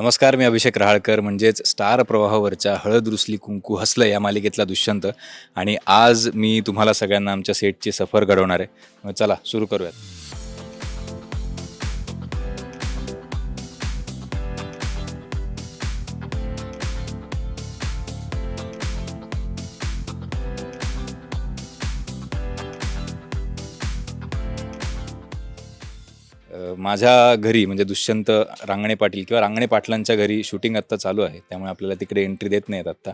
नमस्कार मी अभिषेक रहाळकर. म्हणजेच स्टार प्रवाहावरच्या हळद रुसली कुंकू हसलं या मालिकेतला दुष्यंत. आणि आज मी तुम्हाला सगळ्यांना आमच्या सेटची सफर घडवणार आहे. मग चला सुरू करूयात. माझ्या घरी म्हणजे दुष्यंत रांगणे पाटील किंवा रांगणे पाटलांच्या घरी शूटिंग आत्ता चालू आहे. त्यामुळे आपल्याला तिकडे एंट्री देत नाहीत आत्ता.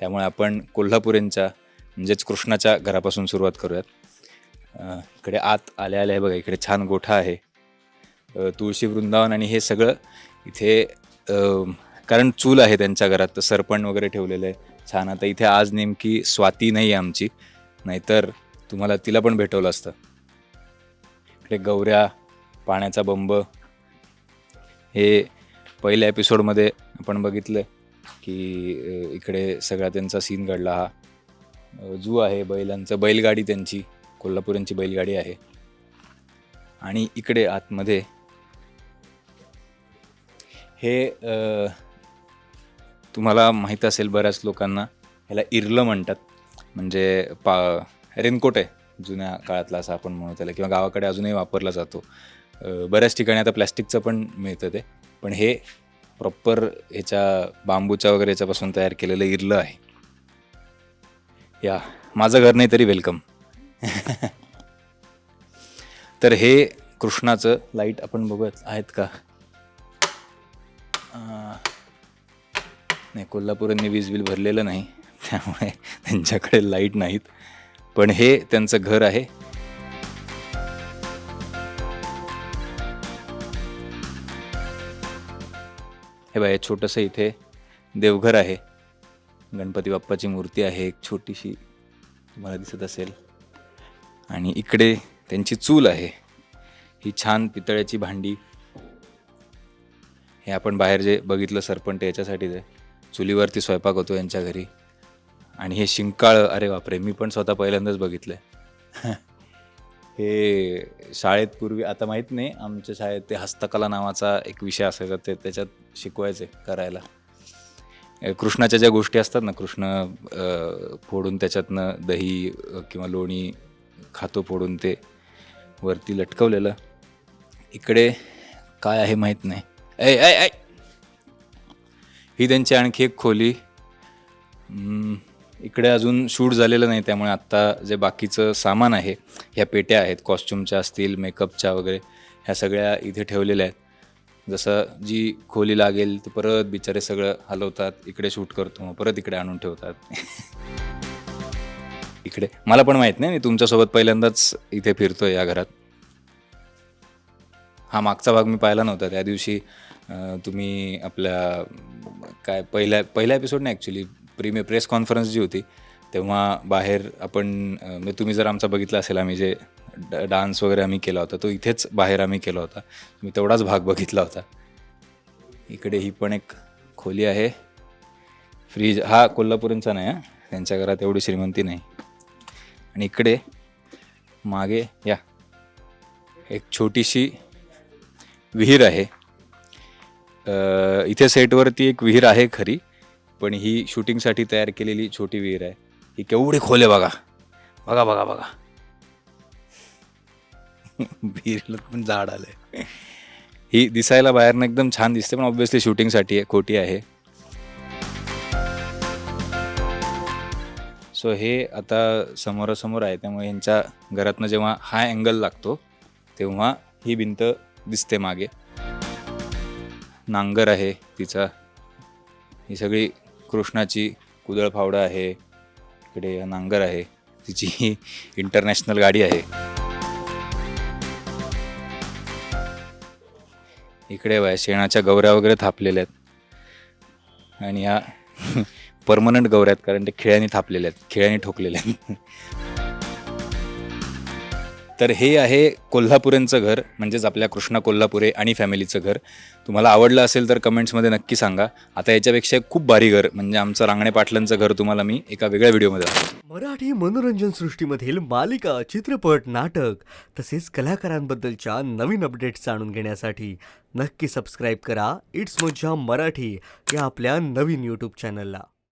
त्यामुळे आपण कोल्हापुरेंच्या म्हणजेच कृष्णाच्या घरापासून सुरुवात करूयात. इकडे आत आल्या आल्या बघा इकडे छान गोठा आहे. तुळशी वृंदावन आणि हे सगळं इथे कारण चूल आहे त्यांच्या घरात तर सरपण वगैरे ठेवलेलं आहे. छान आता इथे आज नेमकी स्वाती नाही आहे आमची. नाहीतर तुम्हाला तिला पण भेटवलं असतं. इकडे गौऱ्या पाण्याचा बंब. हे पहिल्या एपिसोडमध्ये आपण बघितलं की इकडे सगळा त्यांचा सीन घडला हा. जू आहे बैलांचं बैलगाडी त्यांची कोल्हापुरांची बैलगाडी आहे. आणि इकडे आतमध्ये हे तुम्हाला माहीत असेल बऱ्याच लोकांना ह्याला इरलं म्हणतात. म्हणजे पा रेनकोट आहे जुन्या काळातला असं आपण म्हणू त्याला किंवा गावाकडे अजूनही वापरला जातो. बऱ्याच ठिकाणी आता प्लॅस्टिकचं पण मिळतं ते. पण हे प्रॉपर ह्याच्या बांबूच्या वगैरे याच्यापासून तयार केलेलं इरलं आहे. या माझं घर नाही तरी वेलकम तर हे कृष्णाचं लाइट आपण बघत आहेत का? नाही कोल्हापूरांनी वीज बिल भरलेलं नाही. त्यामुळे त्यांच्याकडे लाइट नाहीत. पण हे त्यांचं घर आहे. हे बघा हे छोटंसं इथे देवघर आहे. गणपती बाप्पाची मूर्ती आहे एक छोटीशी तुम्हाला दिसत असेल. आणि इकडे त्यांची चूल आहे. ही छान पितळ्याची भांडी. हे आपण बाहेर जे बघितलं सरपंट याच्यासाठीच आहे चुलीवरती स्वयंपाक होतो यांच्या घरी. आणि हे शिंकाळं अरे बापरे मी पण स्वतः पहिल्यांदाच बघितलं आहे हे शाळेत पूर्वी आता माहीत नाही आमच्या शाळेत ते हस्तकला नावाचा एक विषय असायचा ते त्याच्यात शिकवायचे करायला. कृष्णाच्या ज्या गोष्टी असतात ना कृष्ण फोडून त्याच्यातनं दही किंवा लोणी खातो फोडून ते वरती लटकवलेलं. इकडे काय आहे माहीत नाही. ऐ ऐ ऐ! ही त्यांची आणखी एक खोली. इकडे अजून शूट झालेलं नाही त्यामुळे आत्ता जे बाकीचं सामान आहे ह्या पेट्या आहेत कॉस्ट्युमच्या असतील मेकअपच्या वगैरे ह्या सगळ्या इथे ठेवलेल्या आहेत. जसं जी खोली लागेल ते परत बिचारे सगळं हलवतात इकडे शूट करतो मग परत इकडे आणून ठेवतात. इकडे. मला पण माहीत नाही मी तुमच्यासोबत पहिल्यांदाच इथे फिरतोय या घरात. हा मागचा भाग मी पाहिला नव्हता त्या दिवशी तुम्ही आपल्या काय पहिल्या पहिल्या एपिसोड नाही ॲक्च्युली प्रीमियर प्रेस कॉन्फरन्स जी होती तेव्हा बाहेर आपण म्हणजे तुम्ही जर आमचा बघितला असेल आम्ही जे ड डान्स वगैरे आम्ही केला होता तो इथेच बाहेर आम्ही केला होता. मी तेवढाच भाग बघितला होता. इकडे ही पण एक खोली आहे. फ्रीज हा कोल्हापूरचा नाही हा. त्यांच्या घरात एवढी श्रीमंती नाही. आणि इकडे मागे या. एक छोटीशी विहीर आहे. इथे सेटवरती एक विहीर आहे खरी. पण ही शूटिंगसाठी तयार केलेली छोटी विहीर आहे. ही केवढी खोल आहे बघा. बघा बघा बघा. विहिरीला पण झाड आलंय. ही दिसायला बाहेरनं एकदम छान दिसते पण ऑब्व्हियसली शूटिंगसाठी आहे खोटी आहे. सो हे आता समोरासमोर आहे त्यामुळे यांच्या घरातनं जेव्हा हा अँगल लागतो तेव्हा ही भिंत दिसते मागे. नांगर आहे तिचा. ही सगळी कृष्णाची कुदळ फावडं आहे इकडे नांगर आहे तिची इंटरनॅशनल गाडी आहे. इकडे बाय शेणाच्या गौऱ्या वगैरे थापलेल्या आहेत. आणि ह्या परमनंट गौऱ्या आहेत कारण ते खिळ्याने थापलेल्या आहेत खिळ्याने ठोकलेल्या आहेत. तर हे आहे कोल्हापुरेंचं घर म्हणजेच आपल्या कृष्णा कोल्हापुरे आणि फॅमिलीचं घर. तुम्हाला आवडलं असेल तर कमेंट्समध्ये नक्की सांगा. आता याच्यापेक्षा खूप भारी घर म्हणजे आमचं रांगणे पाटलांचं घर तुम्हाला मी एका वेगळ्या व्हिडिओमध्ये मराठी मनोरंजन सृष्टीमधील मालिका चित्रपट नाटक तसेच कलाकारांबद्दलच्या नवीन अपडेट्स जाणून घेण्यासाठी नक्की सबस्क्राईब करा. इट्स मज्जा मराठी या आपल्या नवीन यूट्यूब चॅनलला